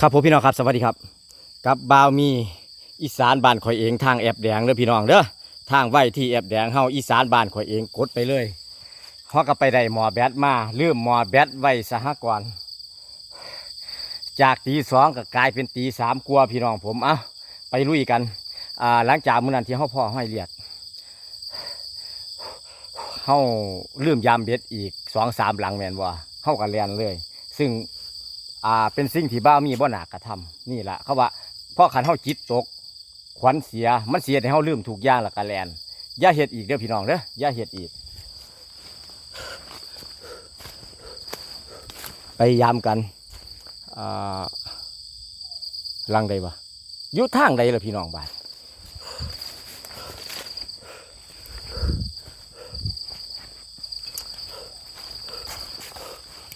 ครับผมพี่น้องครับสวัสดีครับกับบาวมีอีสานบ้านข่อยเองทางแอบแดงเด้อพี่น้องเด้อทางไว้ที่แอบแดงเฮาอีสานบ้านข่อยเองกดไปเลยเฮาก็ไปได้หมอแบตมาลืมหมอแบตไว้สหกรณ์จากตีสองก็กลายเป็นตีสามกลัวพี่น้องผมเอ้าไปลุยกันอ่าหลังจากมื้อนั้นที่เฮาพ่อห้อยเลียดเฮาลืมยามเบ็ดอีกสองสามหลังแม่นบ่เฮาก็เรียนเลย ซึ่ง อ่าเป็นสิ่งที่บ้ามีบ่หนากระทำนี่แหละเขาว่าพ่อขันเฮาจิตตก ขวัญเสียมันเสียให้เฮาลืมถูกย่างละกะแลนอย่าเฮ็ดอีกเด้อพี่น้องเด้ออย่าเฮ็ดอีกไปยามกันอ่าลังใดวะอยู่ทางใดล่ะพี่น้องบ้าน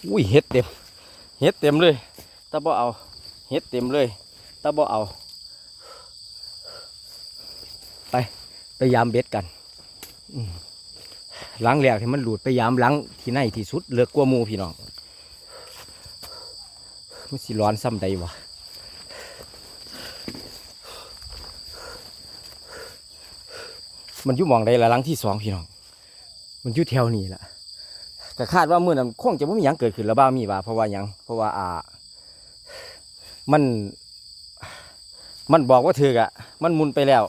อุ้ยเฮ็ดเต็ม เฮ็ดเต็มเลยตาบ่เอาเฮ็ดเต็มเลยตาบ่เอา ไปไปยามเบ็ดกันหล้างแหลกที่มันหลุดไปยามหล้างที่ในที่สุดเลือกกลัวมูพี่น้องมันสิร้อนซ้ำใดวะมันอยู่หมองใดละหลังที่สองพี่น้อง มันอยู่แถวนี้แหละ ก็คาดว่ามื่อนั้นคงจะไม่มีหยังเกิดขึ้นแล้วบ้ามีว่าเพราะว่าหยังเพราะว่าอ่า มัน มันบอกว่าเถือกอะมันมุนไปแล้ว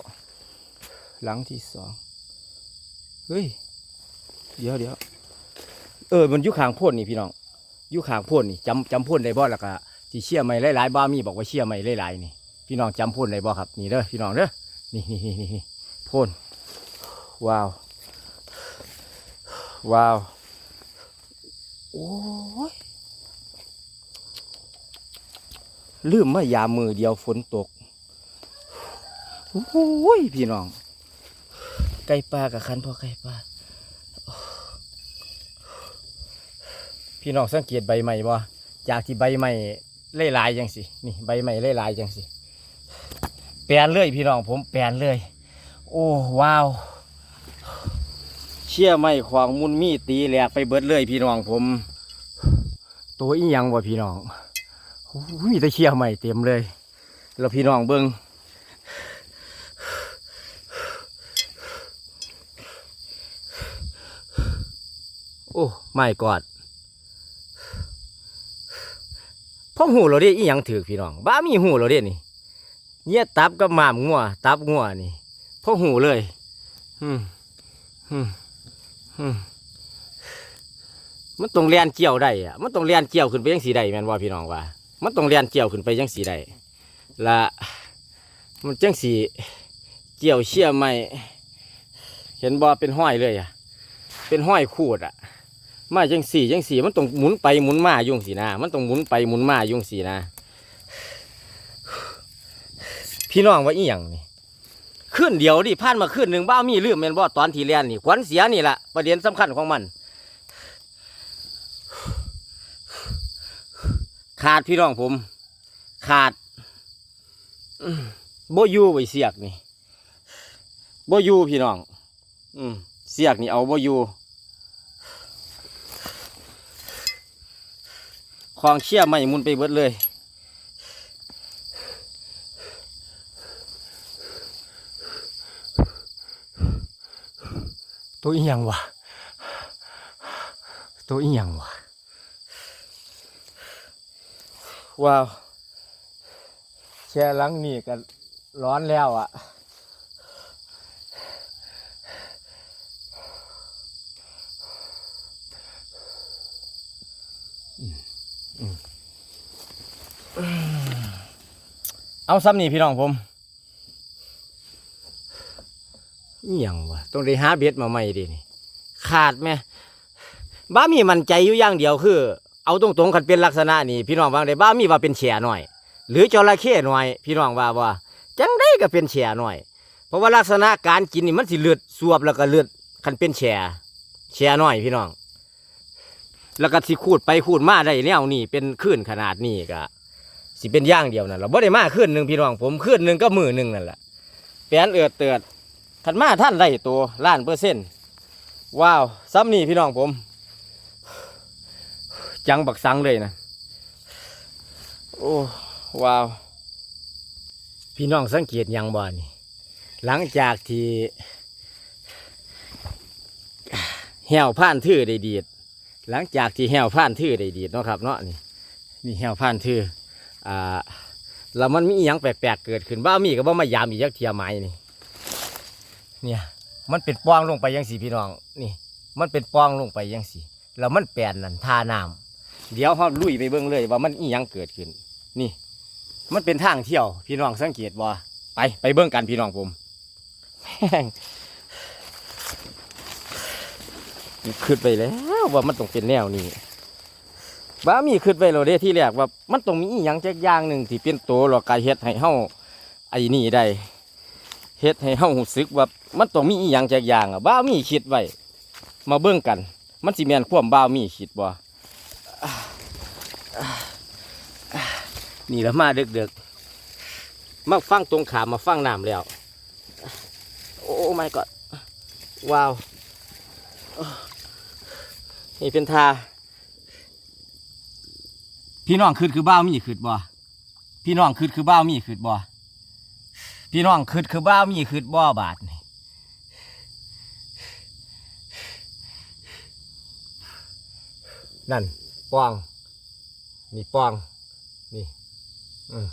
หลังที่สองเฮ้ยเดี๋ยวเดี๋ยวเออมันอยู่ข้างโพ่นนี่พี่น้องอยู่ข้างโพ่นนี่จำจำโพ่นได้บ่ล้วก็ที่เชี่ยไม่หลายๆบ้ามีบอกว่าเชี่ยไม่หลายๆนี่พี่น้องจำโพ่นได้บ่ครับนี่เด้อพี่น้องเด้อนี่นี่นี่นี่โพ่นว้าว ว้าว โอ้ยลืมมายามมือเดียวฝนตกโอ้ยพี่น้อง ไก่ปลากับคันพ่อไก่ปลาพี่น้องสังเกตใบใหม่บ่จากที่ใบใหม่เล่ลายจังสินี่ใบใหม่เล่ลายจังสิแปลนเลยพี่น้องผมแปลนเลย โอ้ว้าว เชี่ยไม่ขวางมุนมีตีแหลกไปเบิดเลยพี่น้องผม ตัวอีหยังวะพี่น้องโอ้ยมีแต่เชี่ยใหม่เต็มเลย แล้วพี่น้องเบิ้งโอ้ไม่กอดพ่อหูเราเด้อีหยังถือพี่น้องบ้ามีหูเราเด้นี่เนี่ยตับกับหมามงัวตับงัวนี่พ่อหูเลย อืมอืม มันต้องเลียนเกี่ยวได้อะมันต้องเลียนเกี่ยวขึ้นไปยังสีใดแมนว่าพี่น้องว่า มันต้องเลียนเกี่ยวขึ้นไปยังสีใดละมันจังสีเกี่ยวเชี่ยไม่เห็นบ่เป็นห้อยเลยอะ เป็นห้อยขูดอะ มาจังสีจังสีมันต้องหมุนไปหมุนมายุ่งสีนะมันต้องหมุนไปหมุนมายุ่งสีนะ พี่น้องว่าอีหยังนี่ ขึ้นเดียวดิผ่านมาขึ้นหนึ่งบ้ามีลืมแม่นบ่ตอนทีเรียนนี่ขวัญเสียนี่แหละประเด็นสำคัญของมัน ขาดพี่น้องผม ขาดอืมบ่อยู่ไว้เสียกนี่โบยู่พี่น้อง อืมเสียกนี่เอาโบยู่ของเชี่ยไม่มุนไปเบิดเลย ตัวอีหยังวะตัวอีหยังวะว้าวแช่ลังนี่ก็ร้อนแล้วอะ่ะเอาซ้ำนี่พี่น้องผม อิหยังวะต้องได้หาเบ็ดมาใหม่ดินี่ขาดไหมบ้ามีมันใจอยู่อย่างเดียวคือ เอาตรงๆคันเป็นลักษณะนี่พี่น้องว่าได้บ้ามีว่าเป็นแฉหน่อย หรือจระเข้หน่อย พี่น้องว่าว่าจังได้ก็เป็นแฉหน่อย เพราะว่าลักษณะการกินนี่มันสิเลือดสวบแล้วก็เลือดคันเป็นแฉแฉหน่อยพี่น้อง แล้วก็สิขูดไปขูดมาได้แนวนี่เป็นคลื่นขนาดนี้ก็สิเป็นย่างเดียวนั่นแหละบ่ได้มาคลื่นหนึ่งพี่น้องผมคลื่นหนึ่งก็มือหนึ่งนั่นแหละแปลนเอือดเตือด ขันมาท่านได้ตัวล้านเปอร์เซ็นต์ว้าวซ้ำนี่พี่น้องผม จังบักสังเลยนะโอ้ว้าว พี่น้องสังเกตยังบ่นี่หลังจากที่แหวผ่านทื่อได้ดีดหลังจากที่แหวผ่านทื่อได้ดีดเนาะครับเนาะนี่นี่แหวผ่านทื่ออ่าแล้วมันมีอหยังแปลกๆเกิดขึ้นบ้ามีก็บ่มายามอีกยักเทียไม้นี่ เนี่ย มันเป็นปองลงไปยังสีพี่น้อง นี่ มันเป็นปองลงไปยังสีแล้วมันแปลนนั่นท่าน้ำเดี๋ยวเขาลุยไปเบิ่งเลยว่ามันอียังเกิดขึ้น นี่ มันเป็นทางเที่ยว พี่น้องสังเกตบ่ไปไปเบิ่งกันพี่น้องผมขึ้นไปแล้วว่ามันต้องเป็นแนวนี้บ้ามีขึ้นไปเราเด้ที่แรกว่ามันต้องมีอีหยังจักอย่างหนึ่งที่เป็นตัวหรอกกายเฮ็ดให้เฮาไอ้นี่ได้ เฮ็ดให้เฮารู้สึกว่ามันต้องมีอีหยังจักอย่างอะบ้ามีคิดไว้มาเบิ่งกัน มันสิแม่นความบ้ามีคิดบ่นี่ละมาเด็กๆมาฟังตรงขามมาฟังน้ำแล้ว โอ้ไม่กอดว้าวนี่เป็นทาพี่น้องคืดคือบ้าวมีคืดบ่พี่น้องคืดคือบ้าวมีคืดบ่ พี่น้องคืดคือบ้าวมีคืดบ่บาทนี่นั่นปองนี่ปองนี่อืม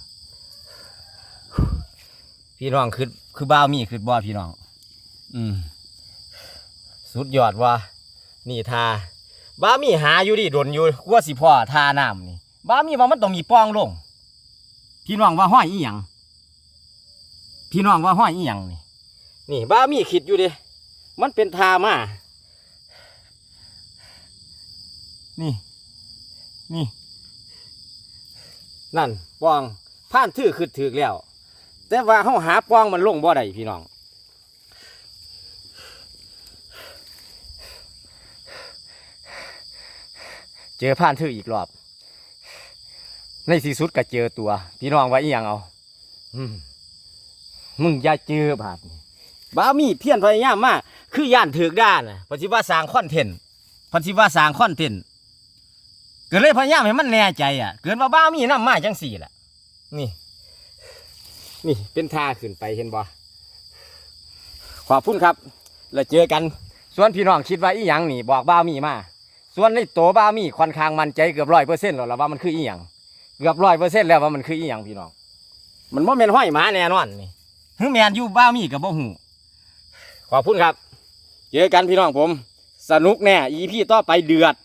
พี่น้องคืดคือบ้าวมีคืดบ่พี่น้อง อืม สุดยอดว่ะนี่ทาบ้ามีหาอยู่ดิดนอยู่กลัวสิพ่อทาน้ำนี่บ้ามีว่ามันต้องมีปองลง พี่น้องว่าห้อยอีหยัง พี่น้องว่าห้อยอีหยังนี่ นี่บ้ามีคิดอยู่เดิมันเป็นทามา นี่ นี่ นั่นปองผ่านถือคือถือแล้ว แต่ว่าเขาหาปองมันลงบ่ได้พี่น้องเจอผ่านถืออีกรอบ ในที่สุดก็เจอตัว พี่น้องว่าอีหยังเอา อืม มึงอย่าเจอบาดนี้บ้ามีเพี้ยนพยายามมากคือย่านถือกด้านน่ะเพนสิว่าสร้างคอนเทนต์เพนสิว่าสร้างคอนเทนต์ก็เลยพยายามให้มันแน่ใจอะ เกินว่าบ้ามีน้ำมาจังสี่แหละนี่ นี่เป็นท่าขึ้นไปเห็นบ่ขอบคุณครับ แล้วเจอกัน ส่วนพี่น้องคิดว่าอีหยังนี่ บอกบ้ามีมา ส่วนในตัวบ้ามีค่อนข้างมันใจเกือบร้อยเปอร์เซ็นต์แล้วล่ะว่ามันคืออีหยังเกือบร้อยเปอร์เซ็นต์แล้วว่ามันคืออีหยังพี่น้อง มันบ่แม่นห้อยหมาแน่นอนนี่ ฮึแมนอยู่บ้ามีกับบ่หูขอบคุณครับ เจอกันพี่น้องผม สนุกแน่ อีพี่ต่อไปเดือด